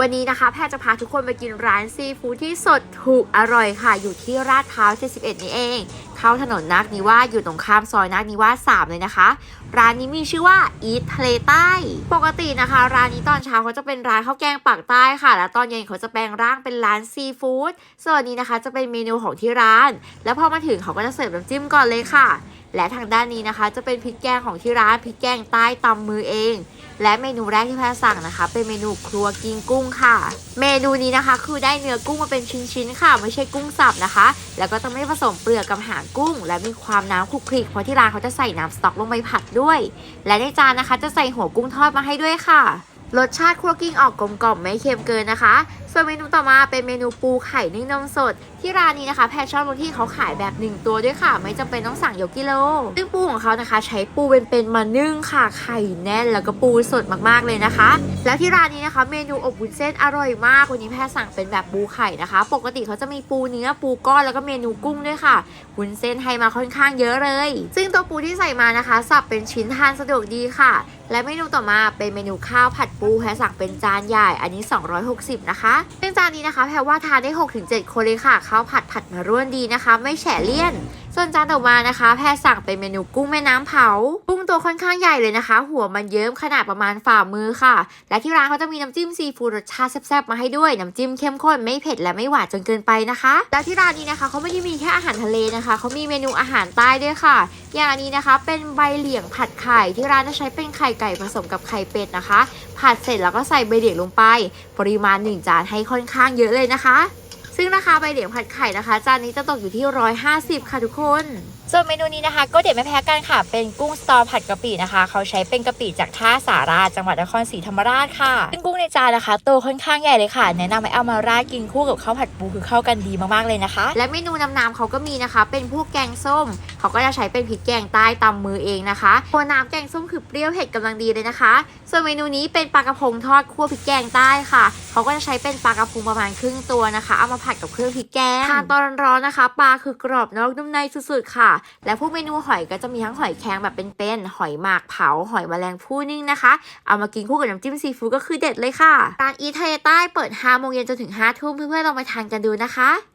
วันนี้นะคะแพทย์จะพาทุกคนไปกินร้านซีฟู้ดที่สดถูกอร่อยค่ะ อยู่ที่ราดพร้าว71 นี่เอง เข้าถนนนักนิวาสอยู่ตรงข้ามซอยนักนิวาส3เลยนะคะ ร้านนี้มีชื่อว่าอีททะเลใต้ ปกตินะคะ ร้านนี้ตอนเช้าเขาจะเป็นร้านข้าวแกงปากใต้ค่ะ แล้วตอนเย็นเขาจะแปลงร่างเป็นร้านซีฟู้ดส่วนนี้นะคะจะเป็นเมนูของที่ร้าน แล้วพอมาถึงเขาก็จะเสิร์ฟน้ำจิ้มก่อนเลยค่ะ และทางด้านนี้นะคะ จะเป็นพริกแกงของที่ร้านพริกแกงใต้ตำมือเองและเมนูแรกที่แพรสั่งนะคะ เป็นเมนูครัวกิ้งกุ้งค่ะ เมนูนี้นะคะ คือได้เนื้อกุ้งมาเป็นชิ้นๆค่ะ ไม่ใช่กุ้งสับนะคะ แล้วก็จะไม่ผสมเปลือกกับหางกุ้ง และมีความน้ำคลุกคลิกเพราะที่ร้านเขาจะใส่น้ำสต๊อกลงไปผัดด้วย และในจานนะคะจะใส่หัวกุ้งทอดมาให้ด้วยค่ะ รสชาติครัวกิ้งออกกลมกล่อมไม่เค็มเกินนะคะ ส่วนเมนูต่อมาเป็นเมนูปูไข่นึ่งนมสด ที่ร้านนี้นะคะแพรชอบตรงที่เขาขายแบบหนึ่งตัวด้วยค่ะ ไม่จำเป็นต้องสั่งยกกิโล ซึ่งปูของเขานะคะ ใช้ปูเป็นๆมานึ่งค่ะ ไข่แน่นแล้วก็ปูสดมากๆเลยนะคะ แล้วที่ร้านนี้นะคะเมนูอบวุ้นเส้นอร่อยมากวันนี้แพรสั่งเป็นแบบปูไข่นะคะ ปกติเขาจะมีปูเนื้อปูก้อนแล้วก็เมนูกุ้งด้วยค่ะวุ้นเส้นให้มาค่อนข้างเยอะเลย ซึ่งตัวปูที่ใส่มานะคะสับเป็นชิ้นทานสะดวกดีค่ะ และเมนูต่อมาเป็นเมนูข้าวผัดปูแพรสั่งเป็นจานใหญ่อันนี้ 260 นะคะซึ่งจานนี้นะคะแพรว่าทานได้ 6-7 คนเลยค่ะข้าวผัดผัดมาร่วนดีนะคะ ไม่แฉะเลี่ยน ส่วนจานต่อมานะคะ แพรสั่งเป็นเมนูกุ้งแม่น้ำเผา กุ้งตัวค่อนข้างใหญ่เลยนะคะ หัวมันเยิ้มขนาดประมาณฝ่ามือค่ะ และที่ร้านเขาจะมีน้ำจิ้มซีฟู้ดรสชาติแซ่บๆมาให้ด้วยน้ำจิ้มเข้มข้นไม่เผ็ดและไม่หวานจนเกินไปนะคะและที่ร้านนี้นะคะเขาไม่ได้มีแค่อาหารทะเลนะคะเขามีเมนูอาหารใต้ด้วยค่ะ อย่างนนี้นะคะเป็นใบเหลียงผัดไข่ที่ร้านจะใช้เป็นไข่ไก่ผสมกับไข่เป็ดนะคะ ผัดเสร็จแล้วก็ใส่ใบเหลียงลงไป ปริมาณหนึ่งจานให้ค่อนข้างเยอะเลยนะคะ ซึ่งราคาใบเหลียงผัดไข่นะคะ จานนี้จะตกอยู่ที่ 150 ค่ะทุกคน ส่วนเมนูนี้นะคะ ก็เด็ดไม่แพ้กันค่ะ เป็นกุ้งสตอผัดกะปินะคะ เขาใช้เป็นกะปิจากท่าสาราจังหวัดนครศรีธรรมราชค่ะซึ่งกุ้งในจานนะคะโตค่อนข้างใหญ่เลยค่ะ แนะนำให้เอามาราดกินคู่กับข้าวผัดปูคือเข้ากันดีมากๆเลยนะคะ และเมนูน้ำๆเขาก็มีนะคะ เป็นพวกแกงส้ม เขาก็จะใช้เป็นพริกแกงใต้ตำมือเองนะคะตัวน้ำแกงส้มคือเปรี้ยวเผ็ดกำลังดีเลยนะคะ ส่วนเมนูนี้เป็นปลากระพงทอดคั่วพริกแกงใต้ค่ะ เขาก็จะใช้เป็นปลากระพงประมาณครึ่งตัวนะคะเอามาผัดกับเครื่องพริกแกงทานตอนร้อนๆนะคะ ปลาคือกรอบนอกนุ่มในสุดๆค่ะ และพวกเมนูหอยก็จะมีทั้งหอยแครงแบบเป็นๆหอยหมากเผาหอยแมลงภู่นิ่งนะคะ เอามากินคู่กับน้ำจิ้มซีฟู้ดก็คือเด็ดเลยค่ะร้านอีทเทใต้เปิด5โมงเย็นจนถึง5ทุ่มเพื่อนๆลองไปทานกันดูนะคะ